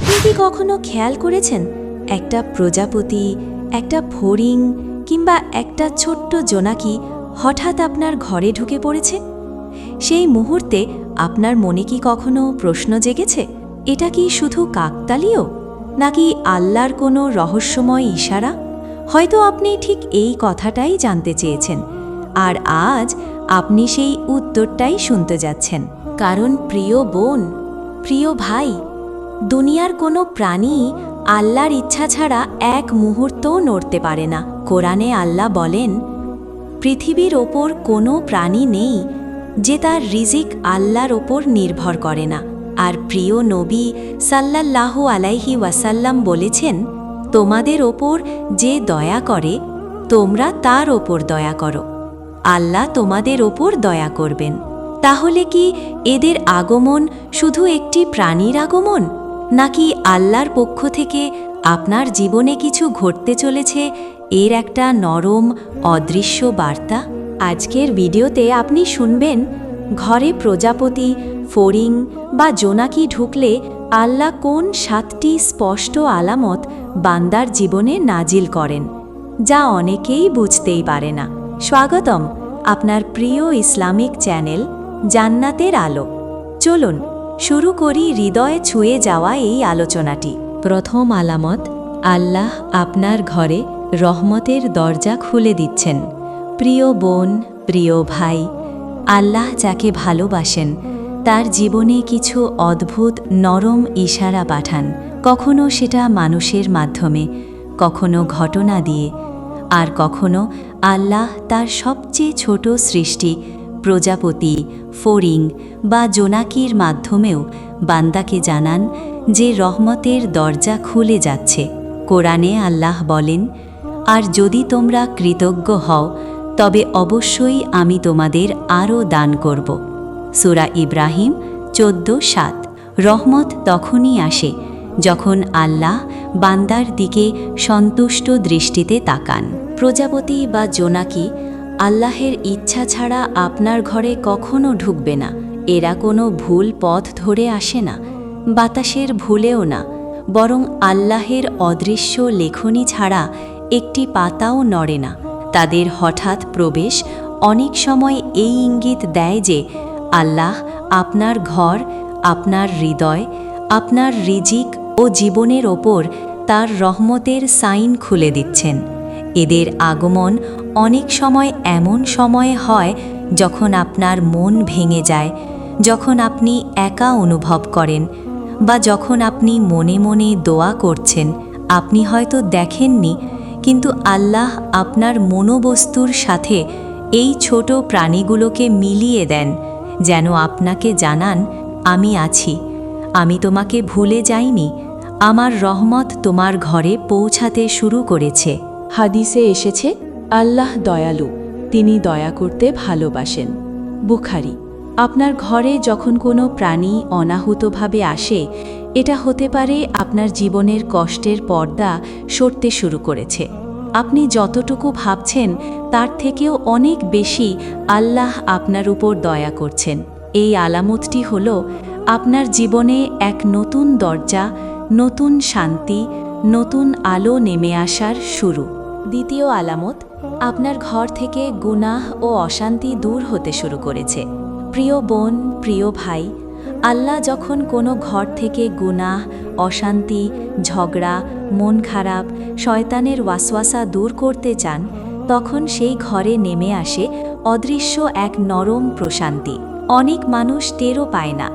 আপনি কি কখনো খেয়াল করেছেন, একটা প্রজাপতি, একটা ফড়িং কিংবা একটা ছোট্ট জোনাকি হঠাৎ আপনার ঘরে ঢুকে পড়েছে? সেই মুহূর্তে আপনার মনে কি কখনো প্রশ্ন জেগেছে, এটা কি শুধু কাকতালীয়, নাকি আল্লাহর কোনো রহস্যময় ইশারা? হয়তো আপনি ঠিক এই কথাটাই জানতে চেয়েছেন, আর আজ আপনি সেই উত্তরটাই শুনতে যাচ্ছেন। কারণ প্রিয় বোন, প্রিয় ভাই দুনিয়ার কোনো প্রাণী আল্লাহর ইচ্ছা ছাড়া এক মুহূর্তও নড়তে পারে না। কোরআনে আল্লাহ বলেন, পৃথিবীর ওপর কোনো প্রাণী নেই যে তার রিজিক আল্লাহর ওপর নির্ভর করে না। আর প্রিয় নবী সাল্লাল্লাহু আলাইহি ওয়াসাল্লাম বলেছেন, তোমাদের ওপর যে দয়া করে, তোমরা তার ওপর দয়া করো। আল্লাহ তোমাদের ওপর দয়া করবেন। তাহলে কি এদের আগমন শুধু একটি প্রাণীর আগমন? নাকি আল্লাহর পক্ষ থেকে আপনার জীবনে কিছু ঘটতে চলেছে? এর একটা নরম, অদৃশ্য বার্তা। আজকের ভিডিওতে আপনি শুনবেন, ঘরে প্রজাপতি, ফড়িং বা জোনাকি ঢুকলে আল্লাহ কোন সাতটি স্পষ্ট আলামত বান্দার জীবনে নাজিল করেন, যা অনেকেই বুঝতেই পারে না। স্বাগতম আপনার প্রিয় ইসলামিক চ্যানেল জান্নাতের আলো। চলুন শুরু করি হৃদয়ে ছুঁয়ে যাওয়া এই আলোচনাটি। প্রথম আলামত, আল্লাহ আপনার ঘরে রহমতের দরজা খুলে দিচ্ছেন। প্রিয় বোন, প্রিয় ভাই, আল্লাহ যাকে ভালোবাসেন, তার জীবনে কিছু অদ্ভুত, নরম ইশারা পাঠান। কখনো সেটা মানুষের মাধ্যমে, কখনো ঘটনা দিয়ে, আর কখনো আল্লাহ তার সবচেয়ে ছোট সৃষ্টি প্রজাপতি, ফড়িং বা জোনাকির মাধ্যমেও বান্দাকে জানান যে রহমতের দরজা খুলে যাচ্ছে। কোরআনে আল্লাহ বলেন, আর যদি তোমরা কৃতজ্ঞ হও, তবে অবশ্যই আমি তোমাদের আরও দান করব। সুরা ইব্রাহিম চোদ্দ সাত। রহমত তখনই আসে যখন আল্লাহ বান্দার দিকে সন্তুষ্ট দৃষ্টিতে তাকান। প্রজাপতি বা জোনাকি আল্লাহের ইচ্ছা ছাড়া আপনার ঘরে কখনো ঢুকবে না। এরা কোনো ভুল পথ ধরে আসে না, বাতাসের ভুলেও না। বরং আল্লাহের অদৃশ্য লেখনী ছাড়া একটি পাতাও নড়ে না। তাদের হঠাৎ প্রবেশ অনেক সময় এই ইঙ্গিত দেয় যে, আল্লাহ আপনার ঘর, আপনার হৃদয়, আপনার রিজিক ও জীবনের ওপর তার রহমতের সাইন খুলে দিচ্ছেন। এদের আগমন অনেক সময় এমন সময়ে হয় যখন আপনার মন ভেঙে যায়, যখন আপনি একা অনুভব করেন বা যখন আপনি মনে মনে দোয়া করছেন। আপনি হয়তো দেখেননি, কিন্তু আল্লাহ আপনার মনোবস্তুর সাথে এই ছোট প্রাণীগুলোকে মিলিয়ে দেন, যেন আপনাকে জানান, আমি আছি, আমি তোমাকে ভুলে যাইনি, আমার রহমত তোমার ঘরে পৌঁছাতে শুরু করেছে। হাদিসে এসেছে, আল্লাহ দয়ালু, তিনি দয়া করতে ভালোবাসেন। বুখারি, আপনার ঘরে যখন কোনো প্রাণী অনাহুতভাবে আসে, এটা হতে পারে আপনার জীবনের কষ্টের পর্দা সরতে শুরু করেছে। আপনি যতটুকু ভাবছেন, তার থেকেও অনেক বেশি আল্লাহ আপনার উপর দয়া করছেন। এই আলামতটি হল আপনার জীবনে এক নতুন দরজা, নতুন শান্তি, নতুন আলো নেমে আসার শুরু। দ্বিতীয় আলামত, আপনার ঘর থেকে গুনাহ ও অশান্তি দূর হতে শুরু করেছে। প্রিয় বোন, প্রিয় ভাই, আল্লাহ যখন কোনো ঘর থেকে গুনাহ, অশান্তি, ঝগড়া, মন খারাপ, শয়তানের ওয়াসওয়াসা দূর করতে চান, তখন সেই ঘরে নেমে আসে অদৃশ্য এক নরম প্রশান্তি। অনেক মানুষ টেরও পায় না,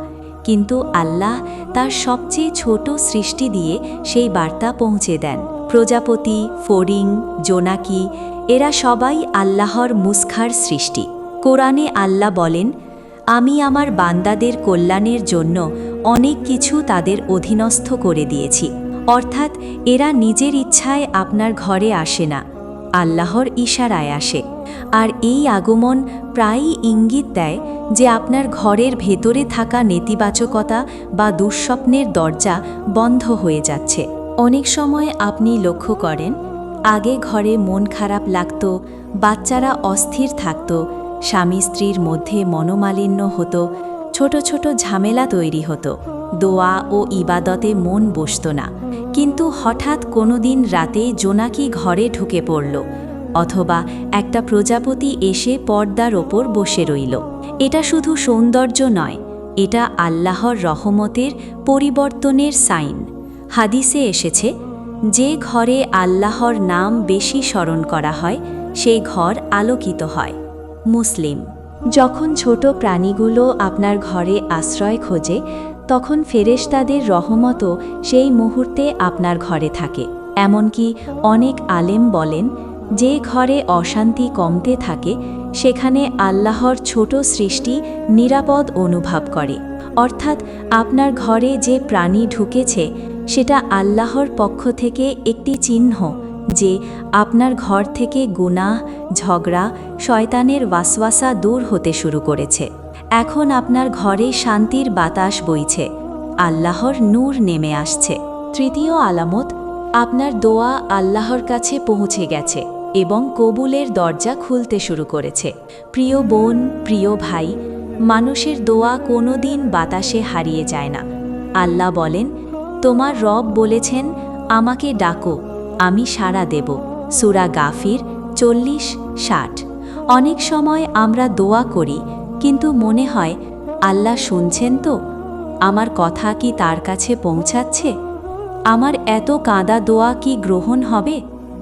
কিন্তু আল্লাহ তার সবচেয়ে ছোট সৃষ্টি দিয়ে সেই বার্তা পৌঁছে দেন। প্রজাপতি, ফড়িং, জোনাকি, এরা সবাই আল্লাহর মুসখার সৃষ্টি। কোরআনে আল্লাহ বলেন, আমি আমার বান্দাদের কল্যাণের জন্য অনেক কিছু তাদের অধীনস্থ করে দিয়েছি। অর্থাৎ এরা নিজের ইচ্ছায় আপনার ঘরে আসে না, আল্লাহর ইশারায় আসে। আর এই আগমন প্রায়ই ইঙ্গিত দেয় যে আপনার ঘরের ভেতরে থাকা নেতিবাচকতা বা দুঃস্বপ্নের দরজা বন্ধ হয়ে যাচ্ছে। অনেক সময় আপনি লক্ষ্য করেন, আগে ঘরে মন খারাপ লাগত, বাচ্চারা অস্থির থাকত, স্বামী স্ত্রীর মধ্যে মনোমালিন্য হতো, ছোট ছোট ঝামেলা তৈরি হতো, দোয়া ও ইবাদতে মন বসত না। কিন্তু হঠাৎ কোনো দিন রাতে জোনাকি ঘরে ঢুকে পড়ল, অথবা একটা প্রজাপতি এসে পর্দার ওপর বসে রইল। এটা শুধু সৌন্দর্য নয়, এটা আল্লাহর রহমতের পরিবর্তনের সাইন। হাদিসে এসেছে, যে ঘরে আল্লাহর নাম বেশি স্মরণ করা হয়, সেই ঘর আলোকিত হয়। মুসলিম। যখন ছোট প্রাণীগুলো আপনার ঘরে আশ্রয় খোঁজে, তখন ফেরেশতাদের রহমতও সেই মুহূর্তে আপনার ঘরে থাকে। এমনকি অনেক আলেম বলেন, যে ঘরে অশান্তি কমতে থাকে, সেখানে আল্লাহর ছোট সৃষ্টি নিরাপদ অনুভব করে। অর্থাৎ আপনার ঘরে যে প্রাণী ঢুকেছে সেটা আল্লাহর পক্ষ থেকে একটি চিহ্ন যে আপনার ঘর থেকে গুনাহ, ঝগড়া, শয়তানের ওয়াসওয়াসা দূর হতে শুরু করেছে। এখন আপনার ঘরে শান্তির বাতাস বইছে। আল্লাহর নূর নেমে আসছে। তৃতীয় আলামত, আপনার দোয়া আল্লাহর কাছে পৌঁছে গেছে এবং কবুলের দরজা খুলতে শুরু করেছে। প্রিয় বোন, প্রিয় ভাই, মানুষের দোয়া কোনো দিন বাতাসে হারিয়ে যায় না। আল্লাহ বলেন তোমার রব বলেছেন, আমাকে ডাকো, আমি সাড়া দেব। সুরা গাফির চল্লিশ ষাট। অনেক সময় আমরা দোয়া করি, কিন্তু মনে হয়, আল্লাহ শুনছেন তো? আমার কথা কি তার কাছে পৌঁছাচ্ছে? আমার এত কাঁদা দোয়া কি গ্রহণ হবে?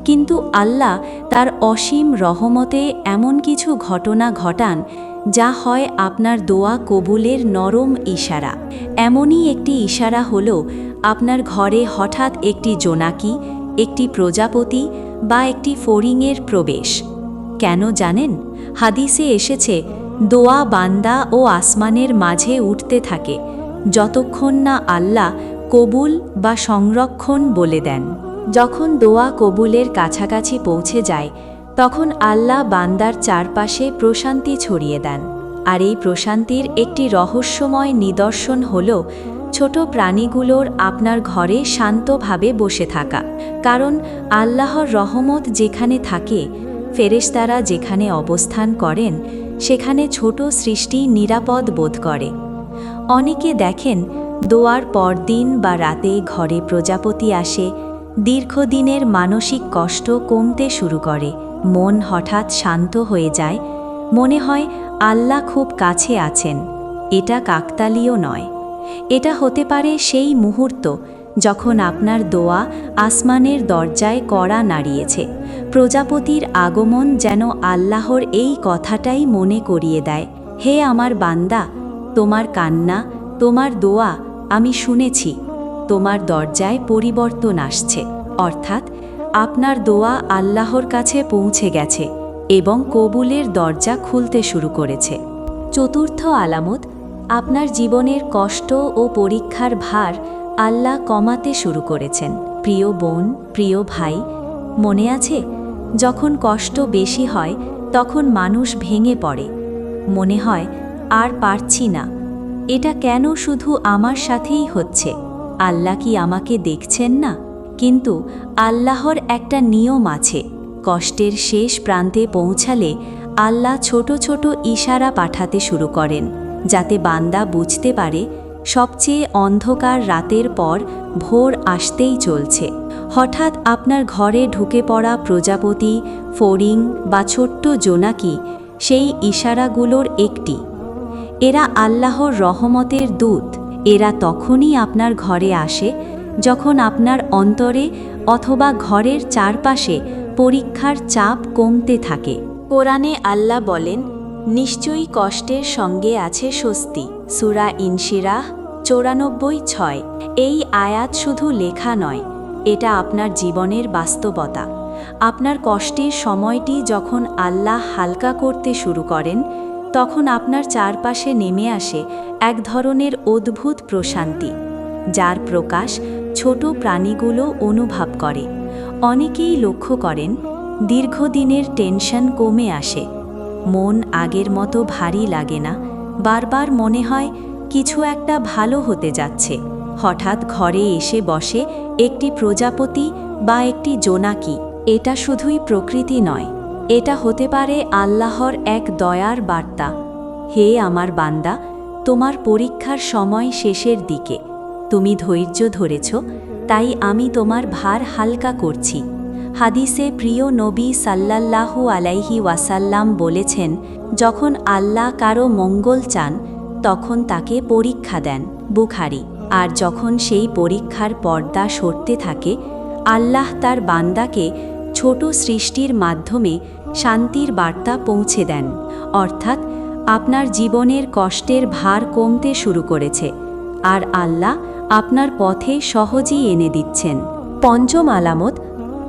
কিন্তু আল্লাহ তার অসীম রহমতে এমন কিছু ঘটনা ঘটান যা হয় আপনার দোয়া কবুলের নরম ইশারা। এমনই একটি ইশারা হল, আপনার ঘরে হঠাৎ একটি জোনাকি, একটি প্রজাপতি বা একটি ফড়িংয়ের প্রবেশ। কেন জানেন? হাদিসে এসেছে, দোয়া বান্দা ও আসমানের মাঝে উঠতে থাকে, যতক্ষণ না আল্লাহ কবুল বা সংরক্ষণ বলে দেন। যখন দোয়া কবুলের কাছাকাছি পৌঁছে যায় তখন আল্লাহ বান্দার চারপাশে প্রশান্তি ছড়িয়ে দেন। আর এই প্রশান্তির একটি রহস্যময় নিদর্শন হল ছোট প্রাণীগুলোর আপনার ঘরে শান্তভাবে বসে থাকা। কারণ আল্লাহর রহমত যেখানে থাকে, ফেরেশতারা যেখানে অবস্থান করেন, সেখানে ছোট সৃষ্টি নিরাপদ বোধ করে। অনেকে দেখেন, দোয়ার পরদিন বা রাতে ঘরে প্রজাপতি আসে, দীর্ঘদিনের মানসিক কষ্ট কমতে শুরু করে। মন হঠাৎ শান্ত হয়ে যায়, মনে হয় আল্লাহ খুব কাছে আছেন। এটা কাকতালীয় নয়। এটা হতে পারে সেই মুহূর্ত যখন আপনার দোয়া আসমানের দরজায় কড়া নাড়িয়েছে, প্রজাপতির আগমন যেন আল্লাহর এই কথাটাই মনে করিয়ে দেয়, হে আমার বান্দা, তোমার কান্না, তোমার দোয়া আমি শুনেছি, তোমার দরজায় পরিবর্তন আসছে। অর্থাৎ আপনার দোয়া আল্লাহর কাছে পৌঁছে গেছে এবং কবুলের দরজা খুলতে শুরু করেছে। চতুর্থ আলামত, আপনার জীবনের কষ্ট ও পরীক্ষার ভার আল্লাহ কমাতে শুরু করেছেন। প্রিয় বোন, প্রিয় ভাই, মনে আছে? যখন কষ্ট বেশি হয়, তখন মানুষ ভেঙে পড়ে। মনে হয়, আর পারছি না। এটা কেন শুধু আমার সাথেই হচ্ছে? আল্লাহ কি আমাকে দেখছেন না? কিন্তু আল্লাহর একটা নিয়ম আছে, কষ্টের শেষ প্রান্তে পৌঁছালে আল্লাহ ছোট ছোট ইশারা পাঠাতে শুরু করেন, যাতে বান্দা বুঝতে পারে সবচেয়ে অন্ধকার রাতের পর ভোর আসতেই চলছে। হঠাৎ আপনার ঘরে ঢুকে পড়া প্রজাপতি, ফড়িং বা ছোট্ট জোনাকি সেই ইশারাগুলোর একটি। এরা আল্লাহর রহমতের দূত, এরা তখনই আপনার ঘরে আসে যখন আপনার অন্তরে অথবা ঘরের চারপাশে পরীক্ষার চাপ কমতে থাকে। কোরআনে আল্লাহ বলেন, নিশ্চয়ই কষ্টের সঙ্গে আছে স্বস্তি। সুরা ইনশিরাহ চৌরানব্বই ছয়। এই আয়াত শুধু লেখা নয়, এটা আপনার জীবনের বাস্তবতা। আপনার কষ্টের সময়টি যখন আল্লাহ হালকা করতে শুরু করেন, তখন আপনার চারপাশে নেমে আসে এক ধরনের অদ্ভুত প্রশান্তি, যার প্রকাশ ছোট প্রাণীগুলো অনুভব করে। অনেকেই লক্ষ্য করেন, দীর্ঘদিনের টেনশন কমে আসে। মন আগের মতো ভারী লাগে না। বারবার মনে হয়, কিছু একটা ভালো হতে যাচ্ছে। হঠাৎ ঘরে এসে বসে একটি প্রজাপতি বা একটি জোনাকি। এটা শুধুই প্রকৃতি নয়, এটা হতে পারে আল্লাহর এক দয়ার বার্তা। হে আমার বান্দা, তোমার পরীক্ষার সময় শেষের দিকে। তুমি ধৈর্য ধরেছ, তাই আমি তোমার ভার হালকা করছি। হাদিসে প্রিয় নবী সাল্লাল্লাহু আলাইহি ওয়াসাল্লাম বলেছেন, যখন আল্লাহ কারও মঙ্গল চান, তখন তাকে পরীক্ষা দেন, বুখারি। আর যখন সেই পরীক্ষার পর্দা সরতে থাকে, আল্লাহ তার বান্দাকে ছোট সৃষ্টির মাধ্যমে শান্তির বার্তা পৌঁছে দেন। অর্থাৎ, আপনার জীবনের কষ্টের ভার কমতে শুরু করেছে। আর আল্লাহ আপনার পথে সহজেই এনে দিচ্ছেন। পঞ্চম আলামত,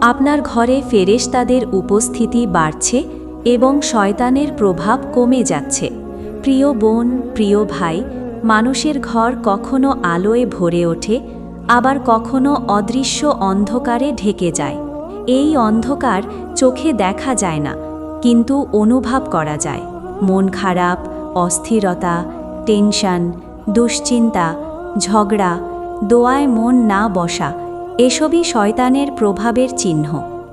আপনার ঘরে ফেরেশ তাদের উপস্থিতি বাড়ছে এবং শয়তানের প্রভাব কমে যাচ্ছে। প্রিয় বোন, প্রিয় ভাই, মানুষের ঘর কখনো আলোয় ভরে ওঠে, আবার কখনো অদৃশ্য অন্ধকারে ঢেকে যায়। এই অন্ধকার চোখে দেখা যায় না, কিন্তু অনুভব করা যায়। মন খারাপ, অস্থিরতা, টেনশন, দুশ্চিন্তা ঝগড়া, দোয়ায় মন না বসা, এসবই শয়তানের প্রভাবের চিহ্ন।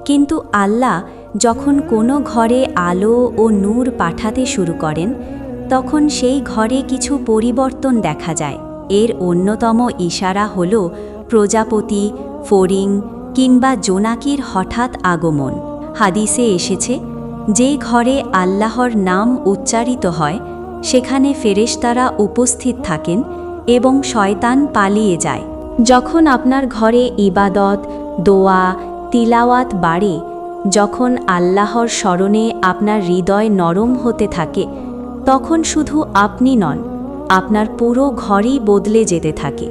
কিন্তু আল্লাহ যখন কোনো ঘরে আলো ও নূর পাঠাতে শুরু করেন, তখন সেই ঘরে কিছু পরিবর্তন দেখা যায়। এর অন্যতম ইশারা হল প্রজাপতি, ফড়িং কিংবা জোনাকির হঠাৎ আগমন। হাদিসে এসেছে, যে ঘরে আল্লাহর নাম উচ্চারিত হয়, সেখানে ফেরেশতারা উপস্থিত থাকেন এবং শয়তান পালিয়ে যায়। যখন আপনার ঘরে ইবাদত, দোয়া, তিলাওয়াত বাড়ে, যখন আল্লাহর স্মরণে আপনার হৃদয় নরম হতে থাকে, তখন শুধু আপনি নন, আপনার পুরো ঘরই বদলে যেতে থাকে।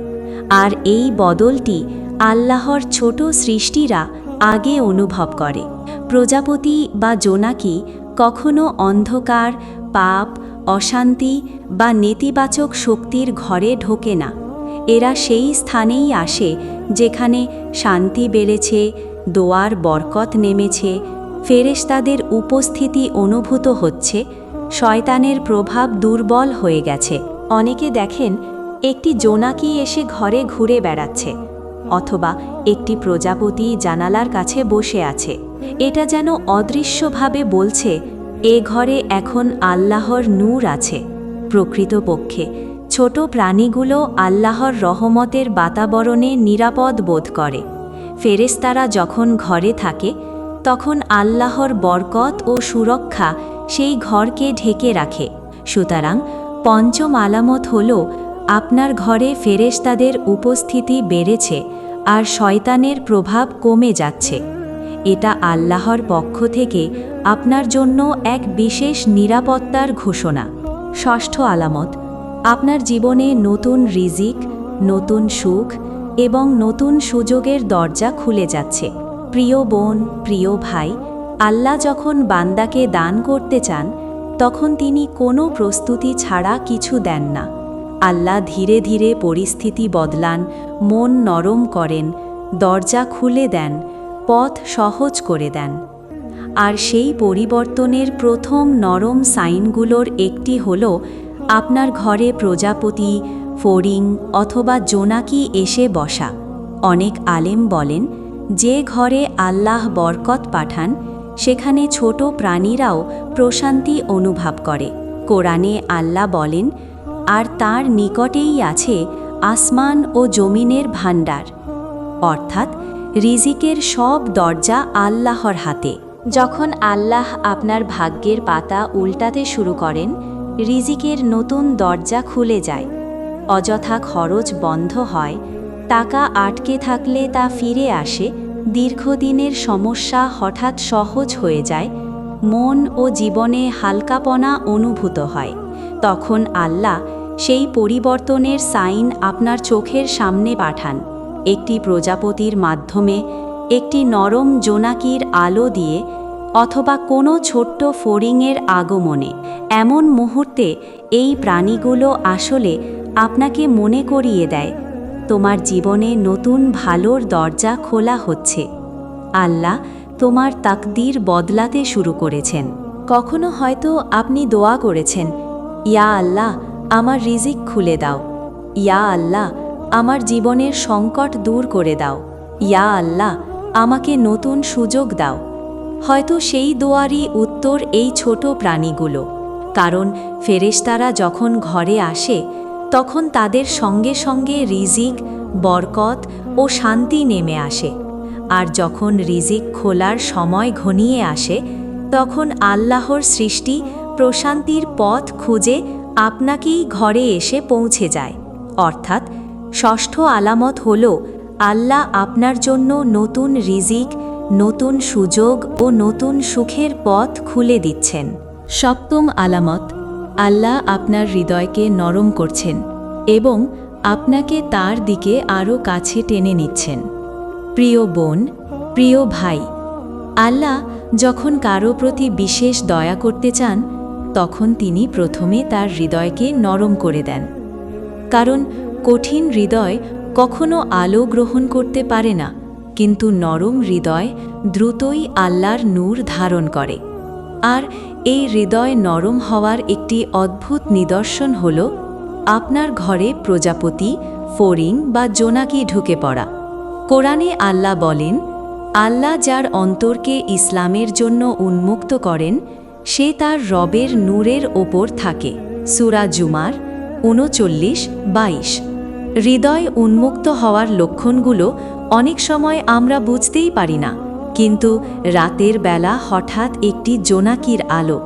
আর এই বদলটি আল্লাহর ছোট সৃষ্টিরা আগে অনুভব করে। প্রজাপতি বা জোনাকি কখনো অন্ধকার, পাপ অশান্তি বা নেতিবাচক শক্তির ঘরে ঢোকে না। এরা সেই স্থানেই আসে যেখানে শান্তি বেড়েছে, দোয়ার বরকত নেমেছে, ফেরেশতাদের উপস্থিতি অনুভূত হচ্ছে, শয়তানের প্রভাব দুর্বল হয়ে গেছে। অনেকে দেখেন, একটি জোনাকি এসে ঘরে ঘুরে বেড়াচ্ছে, অথবা একটি প্রজাপতি জানালার কাছে বসে আছে। এটা যেন অদৃশ্যভাবে বলছে এ ঘরে এখন আল্লাহর নূর আছে। প্রকৃতপক্ষে, ছোট প্রাণীগুলো আল্লাহর রহমতের বাতাবরণে নিরাপদ বোধ করে। ফেরেস্তারা যখন ঘরে থাকে, তখন আল্লাহর বরকত ও সুরক্ষা সেই ঘরকে ঢেকে রাখে। সুতরাং পঞ্চম আলামত হল, আপনার ঘরে ফেরেশতাদের উপস্থিতি বেড়েছে আর শয়তানের প্রভাব কমে যাচ্ছে। এটা আল্লাহর পক্ষ থেকে আপনার জন্য এক বিশেষ নিরাপত্তার ঘোষণা। ষষ্ঠ আলামত, আপনার জীবনে নতুন রিজিক, নতুন সুখ এবং নতুন সুযোগের দরজা খুলে যাচ্ছে। প্রিয় বোন, প্রিয় ভাই, আল্লাহ যখন বান্দাকে দান করতে চান, তখন তিনি কোনো প্রস্তুতি ছাড়া কিছু দেন না। আল্লাহ ধীরে ধীরে পরিস্থিতি বদলান, মন নরম করেন, দরজা খুলে দেন পথ সহজ করে দেন। আর সেই পরিবর্তনের প্রথম নরম সাইনগুলোর একটি হল, আপনার ঘরে প্রজাপতি, ফড়িং অথবা জোনাকি এসে বসা। অনেক আলেম বলেন, যে ঘরে আল্লাহ বরকত পাঠান, সেখানে ছোট প্রাণীরাও প্রশান্তি অনুভব করে। কোরআনে আল্লাহ বলেন, আর তার নিকটেই আছে আসমান ও জমিনের ভাণ্ডার। অর্থাৎ রিজিকের সব দরজা আল্লাহর হাতে। যখন আল্লাহ আপনার ভাগ্যের পাতা উল্টাতে শুরু করেন, রিজিকের নতুন দরজা খুলে যায়। অযথা খরচ বন্ধ হয়, টাকা আটকে থাকলে তা ফিরে আসে, দীর্ঘদিনের সমস্যা হঠাৎ সহজ হয়ে যায়, মন ও জীবনে হালকাপনা অনুভূত হয়। তখন আল্লাহ সেই পরিবর্তনের সাইন আপনার চোখের সামনে পাঠান। একটি প্রজাপতির মাধ্যমে একটি নরম জোনাকির আলো দিয়ে অথবা কোনো ছোট্ট ফড়িংয়ের আগমনে। এমন মুহূর্তে এই প্রাণীগুলো আসলে আপনাকে মনে করিয়ে দেয়, তোমার জীবনে নতুন ভালোর দরজা খোলা হচ্ছে। আল্লাহ তোমার তাকদির বদলাতে শুরু করেছেন। কখনো হয়তো আপনি দোয়া করেছেন, ইয়া আল্লাহ, আমার রিজিক খুলে দাও। ইয়া আল্লাহ আমার জীবনের সংকট দূর করে দাও। ইয়া আল্লাহ, আমাকে নতুন সুযোগ দাও। হয়তো সেই দোয়ারই উত্তর এই ছোট প্রাণীগুলো। কারণ ফেরেশতারা যখন ঘরে আসে, তখন তাদের সঙ্গে সঙ্গে রিজিক, বরকত ও শান্তি নেমে আসে। আর যখন রিজিক খোলার সময় ঘনিয়ে আসে, তখন আল্লাহর সৃষ্টি প্রশান্তির পথ খুঁজে আপনাকেই ঘরে এসে পৌঁছে যায়। অর্থাৎ ষষ্ঠ আলামত হল আল্লাহ আপনার জন্য নতুন রিজিক, নতুন সুযোগ ও নতুন সুখের পথ খুলে দিচ্ছেন। সপ্তম আলামত, আল্লাহ আপনার হৃদয়কে নরম করছেন এবং আপনাকে তার দিকে আরও কাছে টেনে নিচ্ছেন। প্রিয় বোন, প্রিয় ভাই, আল্লাহ যখন কারও প্রতি বিশেষ দয়া করতে চান, তখন তিনি প্রথমে তার হৃদয়কে নরম করে দেন। কারণ কঠিন হৃদয় কখনো আলো গ্রহণ করতে পারে না, কিন্তু নরম হৃদয় দ্রুতই আল্লাহর নূর ধারণ করে। আর এই হৃদয় নরম হওয়ার একটি অদ্ভুত নিদর্শন হল, আপনার ঘরে প্রজাপতি, ফড়িং বা জোনাকি ঢুকে পড়া। কোরআনে আল্লাহ বলেন, আল্লাহ যার অন্তরকে ইসলামের জন্য উন্মুক্ত করেন, সে তার রবের নূরের ওপর থাকে। সুরা জুমার উনচল্লিশ বাইশ। হৃদয় উন্মুক্ত হওয়ার লক্ষণগুলো অনেক সময় আমরা বুঝতেই পারি না। কিন্তু রাতের বেলা হঠাৎ একটি জোনাকির আলো,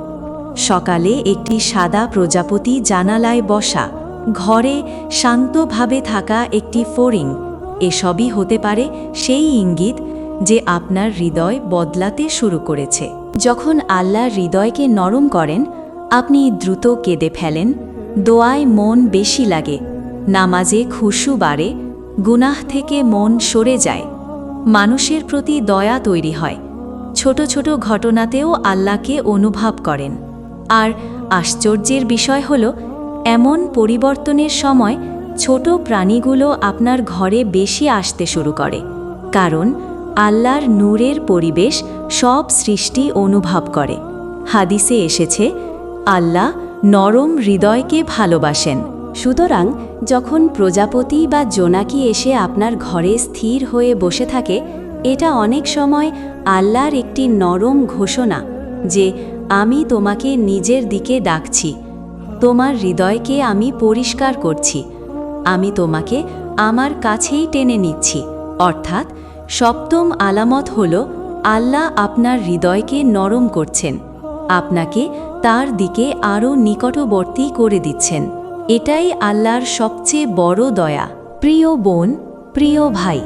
সকালে একটি সাদা প্রজাপতি জানালায় বসা, ঘরে শান্তভাবে থাকা একটি ফড়িং এসবই হতে পারে সেই ইঙ্গিত যে আপনার হৃদয় বদলাতে শুরু করেছে। যখন আল্লাহ হৃদয়কে নরম করেন, আপনি দ্রুত কেঁদে ফেলেন, দোয়ায় মন বেশি লাগে নামাজে খুশু বাড়ে, গুনাহ থেকে মন সরে যায়। মানুষের প্রতি দয়া তৈরি হয়। ছোট ছোট ঘটনাতেও আল্লাহকে অনুভব করেন। আর আশ্চর্যের বিষয় হল, এমন পরিবর্তনের সময় ছোট প্রাণীগুলো আপনার ঘরে বেশি আসতে শুরু করে। কারণ আল্লাহর নূরের পরিবেশ সব সৃষ্টি অনুভব করে। হাদিসে এসেছে, আল্লাহ নরম হৃদয়কে ভালোবাসেন। সুতরাং যখন প্রজাপতি বা জোনাকি এসে আপনার ঘরে স্থির হয়ে বসে থাকে, এটা অনেক সময় আল্লাহর একটি নরম ঘোষণা যে, আমি তোমাকে নিজের দিকে ডাকছি। তোমার হৃদয়কে আমি পরিষ্কার করছি। আমি তোমাকে আমার কাছেই টেনে নিচ্ছি। অর্থাৎ, সপ্তম আলামত হল, আল্লাহ আপনার হৃদয়কে নরম করছেন। আপনাকে তার দিকে আরও নিকটবর্তী করে দিচ্ছেন। এটাই আল্লাহর সবচেয়ে বড় দয়া। প্রিয় বোন, প্রিয় ভাই,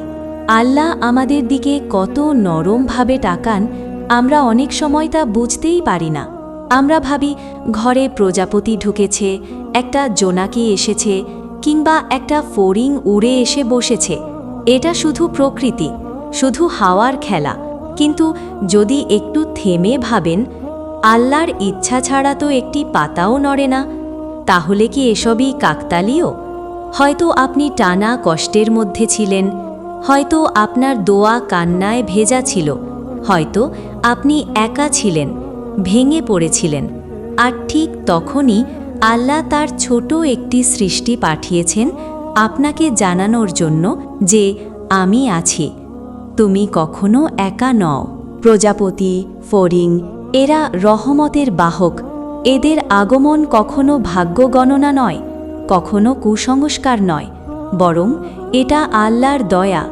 আল্লাহ আমাদের দিকে কত নরমভাবে টাকান আমরা অনেক সময় তা বুঝতেই পারি না। আমরা ভাবি, ঘরে প্রজাপতি ঢুকেছে, একটা জোনাকি এসেছে, কিংবা একটা ফড়িং উড়ে এসে বসেছে। এটা শুধু প্রকৃতি, শুধু হাওয়ার খেলা। কিন্তু যদি একটু থেমে ভাবেন, আল্লাহর ইচ্ছা ছাড়া তো একটি পাতাও নড়ে না। তাহলে কি এসবই কাকতালীয়? হয়তো আপনি টানা কষ্টের মধ্যে ছিলেন, হয়তো আপনার দোয়া কান্নায় ভেজা ছিল, হয়তো আপনি একা ছিলেন, ভেঙে পড়েছিলেন, আর ঠিক তখনই আল্লাহ তার ছোট একটি সৃষ্টি পাঠিয়েছেন আপনাকে জানানোর জন্য যে আমি আছি। তুমি কখনো একা নও। প্রজাপতি, ফড়িং, এরা রহমতের বাহক এদের আগমন কখনো ভাগ্য গণনা নয়, কখনো কুসংস্কার নয়, বরং এটা আল্লাহর দয়া,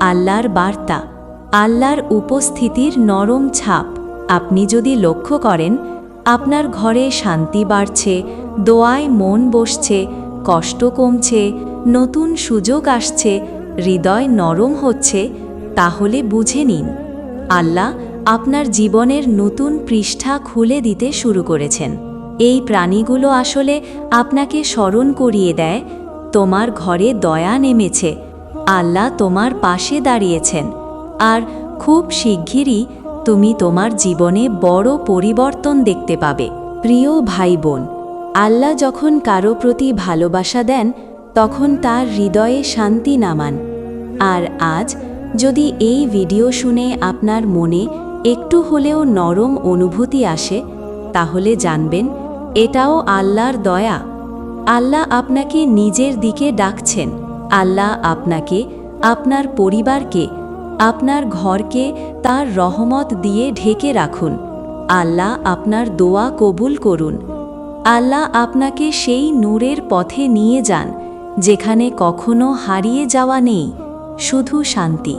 আল্লাহর বার্তা, আল্লাহর উপস্থিতির নরম ছাপ। আপনি যদি লক্ষ্য করেন, আপনার ঘরে শান্তি বাড়ছে, দোয়ায় মন বসছে, কষ্ট কমছে, নতুন সুযোগ আসছে, হৃদয় নরম হচ্ছে, তাহলে বুঝে নিন, আল্লাহ আপনার জীবনের নতুন পৃষ্ঠা খুলে দিতে শুরু করেছেন। এই প্রাণীগুলো আসলে আপনাকে স্মরণ করিয়ে দেয়, তোমার ঘরে দয়া নেমেছে, আল্লাহ তোমার পাশে দাঁড়িয়েছেন। আর খুব শিগগিরই তুমি তোমার জীবনে বড় পরিবর্তন দেখতে পাবে। প্রিয় ভাই বোন আল্লাহ যখন কারও প্রতি ভালোবাসা দেন, তখন তার হৃদয়ে শান্তি নামান। আর আজ যদি এই ভিডিও শুনে আপনার মনে একটু হলেও নরম অনুভূতি আসে, তাহলে জানবেন, এটাও আল্লাহর দয়া। আল্লাহ আপনাকে নিজের দিকে ডাকছেন। আল্লাহ আপনাকে, আপনার পরিবারকে, আপনার ঘরকে তার রহমত দিয়ে ঢেকে রাখুন। আল্লাহ আপনার দোয়া কবুল করুন। আল্লাহ আপনাকে সেই নূরের পথে নিয়ে যান, যেখানে কখনো হারিয়ে যাওয়া নেই, শুধু শান্তি।